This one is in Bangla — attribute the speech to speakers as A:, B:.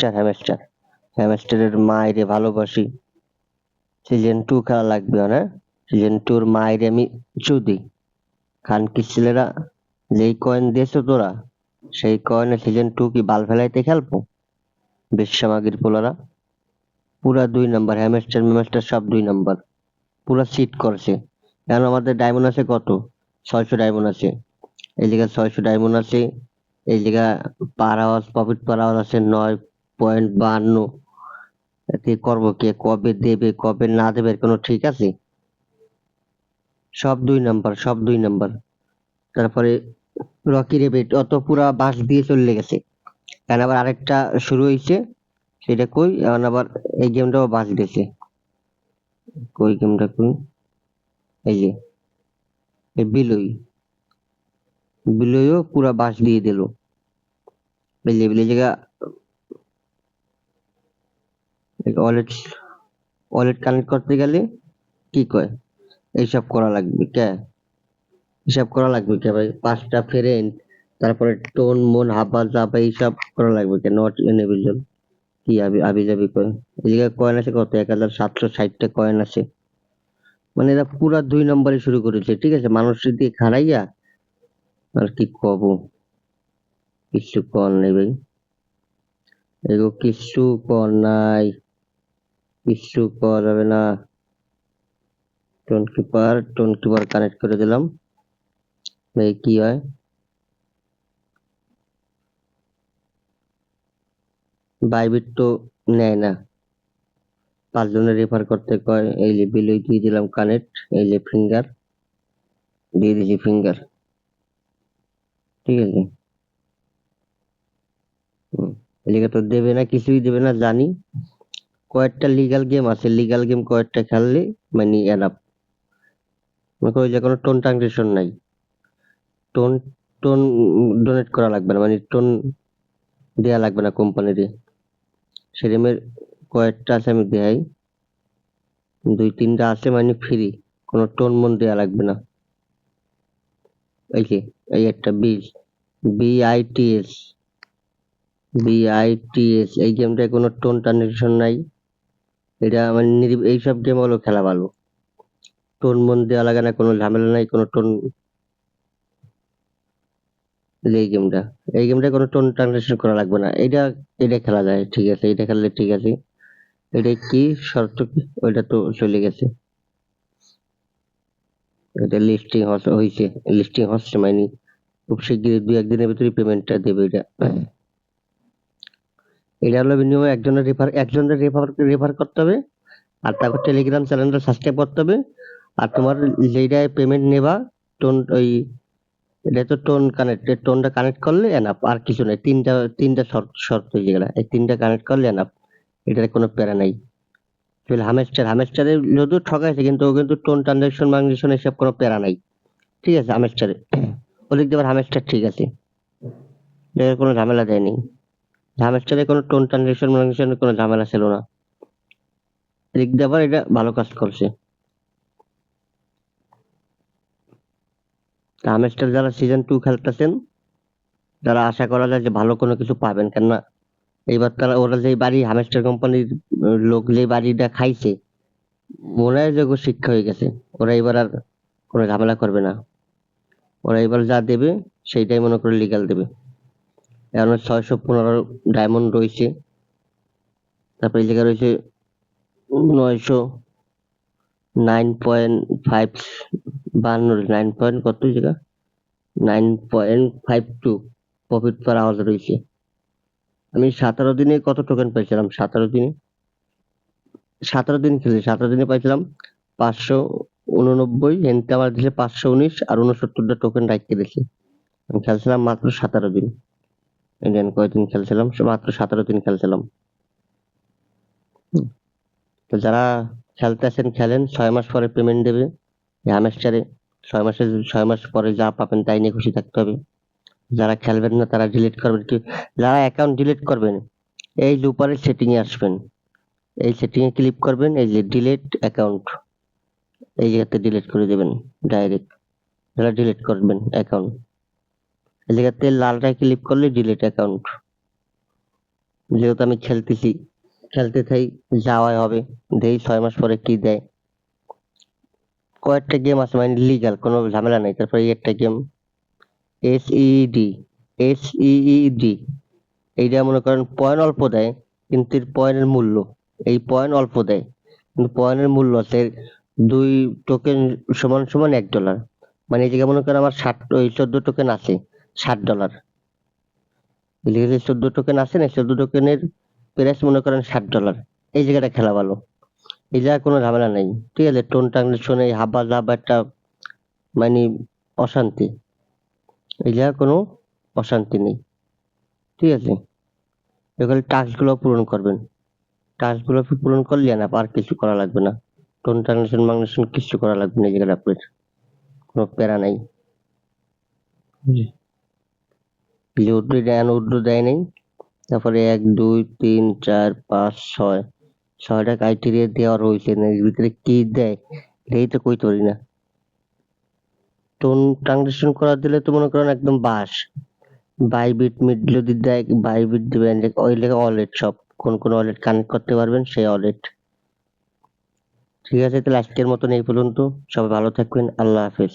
A: হ্যামস্টার হ্যামস্টার হ্যামস্টারের মায়েরে ভালোবাসি। সিজন টু খেলা লাগবে না সিজন টুর মায়েরে আমি চুদি খান কি ছেলেরা, যেই কয়েন দিয়েছ তোরা, সেই কয়েনে সিজন টু কি বাল ফেলাইতে খেলব? বিশ্বমাগির পোলারা। পুরা দুই নাম্বার হ্যামস্টার ম্যামস্টার সব দুই নাম্বার পুরা সিট করছে। এখন আমাদের ডায়মন্ড আছে কত? ছয়শো ডায়মন্ড আছে। এই জায়গায় ছয়শো ডায়মন্ড আছে। এই জায়গা পার আওয়াজ প্রফিট পার আওয়াজ আছে নয় পয়েন্ট বাহান্ন। করব কে? কবে দেবে, কবে না দেবে কোনো ঠিক আছে? সব দুই নাম্বার, সব দুই নাম্বার। তারপরে রকি রেবিট অত পুরা বাস দিয়ে চলে গেছে। এখন আবার আরেকটা শুরু হয়েছে সেটা কই? এখন আবার এই গেমটাও বাস দিয়েছে। কই গেমটা কই? এই যে, এই বিলই। বিলইও পুরা বাস দিয়ে দিল। এই যে জায়গা ওয়ালেট ওয়ালেট কানেক্ট করতে গেলে কি কয়? এইসব করা লাগবে কে? হিসাব করা লাগবে কে ভাই? পাঁচটা ফ্রেন্ড তারপরে টোন মন, হাবা, জাবা, এইসব করা লাগবে কে? নট এনেবল কি আবি আবি যাবি কয়? জায়গায় কয়েন আছে কত? এক হাজার সাতশো ষাটটা কয়েন আছে। মানে এরা পুরা দুই নম্বরে শুরু করেছে, ঠিক আছে? মানুষের দিয়ে খারাইয়া আর কি কব? কিছু কর নেই ভাই। এগো কিছু কর নাই। কিছু করা যাবে না। Tonkeeper Tonkeeper connect করে দিলাম। এই কি হয়। বাইবিট তো নেয় না। পাঁচজনের রেফার করতে কয়, এই যে বিলই দিয়ে দিলাম কানেক্ট এই যে ফিঙ্গার দিয়ে দিয়েছি ফিঙ্গার ঠিক আছে? এদিকে তো দেবে না, কিছুই দেবে না, জানি। কয়েকটা লিগাল গেম আছে লিগাল গেম কয়েকটা খেললে মানে এনাফ মনে করো যে কোনো টোন ট্রানজেকশন নাই। টোন টোন ডোনেট করা লাগবে না মানে টোন দেয়া লাগবে না কোম্পানির সেরমের কয়েকটা আছে আমি দেখাই। দুই, তিনটা আছে মানে ফ্রি কোনো টোন মন দেয়া লাগবে না। এই যে, এই একটা বিল বিআইটিএস বিআইটিএস এই গেমটায় কোনো টোন ট্রানজেকশন নাই। এটা নিরি- এইসব গেম হলো খেলা ভালো। টোন মন দেওয়া লাগে না, কোনো ঝামেলা নাই, কোনো টোন এই গেমটা এই গেমটা কোনো টোন ট্রানজেকশন করা লাগবে না। এটা এটা খেলা যায়, ঠিক আছে, এটা খেললে ঠিক আছে। এটা কি শর্ত ওইটা তো চলে গেছে। এটা লিস্টিং হয়েছে লিস্টিং হচ্ছে মানে খুব শিগগিরই দুই একদিনের ভিতরে পেমেন্টটা দেবে এটা। এটা হলো মিনিমাম একজনের রেফার একজনের রেফার রেফার করতে হবে। আর তারপর টেলিগ্রাম চ্যানেলটা সাবস্ক্রাইব করতে হবে। আর তোমার যেটায় পেমেন্ট নেবা টোন ওই, এটা তো টোন কানেক্ট টোনটা কানেক্ট করলে এনাফ আর কিছু নাই। তিনটা তিনটা শর্ত শর্ত যেগুলা এই তিনটা কানেক্ট করলে এনাফ এটার কোনো প্যারা নাই। হামেস্টার হামেস্টারে যদিও ঠকাইছে, কিন্তু ও কিন্তু টোন ট্রানজাকশন মানজেকশন এসব কোনো প্যারা নাই। ঠিক আছে হামেস্টারে ওদিক দিয়ে আবার হামেস্টার ঠিক আছে। কোনো ঝামেলা দেয়নি। হামেস্টারে কোনো টোন ট্রানজাকশন মানজেকশনের কোনো ঝামেলা ছিল না। এদিক দিয়ে আবার এটা ভালো কাজ করছে। হামেস্টার যারা সিজন টু খেলতেছেন, তারা আশা করা যায় যে ভালো কোনো কিছু পাবেন। কেননা এইবার তারা, ওরা যে বাড়ি হামেস্টার কোম্পানির লোক যে বাড়িটা খাইছে, মনে হয় যে শিক্ষা হয়ে গেছে। ওরা এবার আর কোনো ঝামেলা করবে না। ওরা এবার যা দেবে, সেইটাই মনে করে লিগাল দেবে। এখন ছয়শো পনেরো ডায়মন্ড রয়েছে। তারপর এই জায়গায় রয়েছে নয়শো নাইন পয়েন্ট ফাইভ বান্ন নাইন পয়েন্ট কত জায়গা? Nine point five two profit per আওয়াজ রয়েছে। আমি সতেরো দিনে কত টোকেন পেয়েছিলাম সতেরো দিনে? সতেরো দিন খেলেছি। সতেরো দিনে পাইছিলাম পাঁচশো উননব্বই। এনতে আমার দিয়েছে পাঁচশো উনিশ আর উনসত্তরটা টোকেন রাখতে দিয়েছে আমি খেলছিলাম মাত্র সতেরো দিন। ইন্ডিয়ান কয়দিন খেলছিলাম? মাত্র সতেরো দিন খেলছিলাম। তো যারা খেলতে খেলতেছেন খেলেন, ছয় মাস পরে পেমেন্ট দেবে। এই হামেস্টারে ছয় মাসের, ছয় মাস পরে যা পাবেন তাই নিয়ে খুশি থাকতে হবে। যারা খেলবেন না, তারা ডিলিট করবেন কি যারা অ্যাকাউন্ট ডিলিট করবেন, এই লুপারের সেটিং এ আসবেন। এই সেটিং এ ক্লিক করবেন, এই যে ডিলিট অ্যাকাউন্ট এই জায়গাতে ডিলিট করে দেবেন ডাইরেক্ট যারা ডিলিট করবেন অ্যাকাউন্ট এই জায়গাতে লালটায় ক্লিক করলে ডিলিট অ্যাকাউন্ট যেহেতু আমি খেলতেছি, খেলতে থাই, যাওয়াই হবে। দেই ছয় মাস পরে কি দেয়। কয়েকটা গেম আছে মানে লিগাল কোনো ঝামেলা নেই। তারপরে একটা game S ED S ED এইটা মনে করেন পয়েন্ট অল্প দেয়, কিন্তু এর পয়েন্টের মূল্য, এই পয়েন্ট অল্প দেয়। কিন্তু পয়েন্টের মূল্য আছে দুই টোকেন সমান সমান এক ডলার মানে এই জায়গায় মনে করেন আমার ষাট ওই চোদ্দ টোকেন আছে। ষাট ডলার লিখেছে চোদ্দ টোকেন আছে না, চোদ্দ টোকেনের প্রাইস মনে করেন ষাট ডলার এই জায়গাটা খেলা ভালো। এই জায়গায় কোনো ঝামেলা নেই। ঠিক আছে? টোন ট্রানজেকশন এই হাব্বা জাব্বা একটা মানে অশান্তি। এই জায়গায় কোনো অশান্তি নেই। ঠিক আছে? এখানে টাস্কগুলো পূরণ করবেন। টাস্কগুলো পূরণ করলে না, আর কিছু করা লাগবে না। টোন ট্রানজেকশন মাংনেশন কিছু করা লাগবে না এই জায়গাটা আপনার। কোনো প্যারা নাই। যে উর্দু দেন উর্দু দেয় নাই তারপরে এক, দুই, তিন, চার, পাঁচ, ছয়। ছয়টা ক্রাইটেরিয়া দেওয়া রয়েছে। না এর ভিতরে কি দেয়? এটাই তো কই তরি না। টোন ট্রানজেকশন করা দিলে তো মনে করেন একদম বাস। বাইবিট মিড যদি দেয় বাইবিট দিবেন ওই লেখা ওয়ালেট সব কোন কোন ওয়ালেট কানেক্ট করতে পারবেন, সেই ওয়ালেট ঠিক আছে, তাহলে আজকের মতন এই পর্যন্ত। সবাই ভালো থাকবেন। আল্লাহ হাফেজ।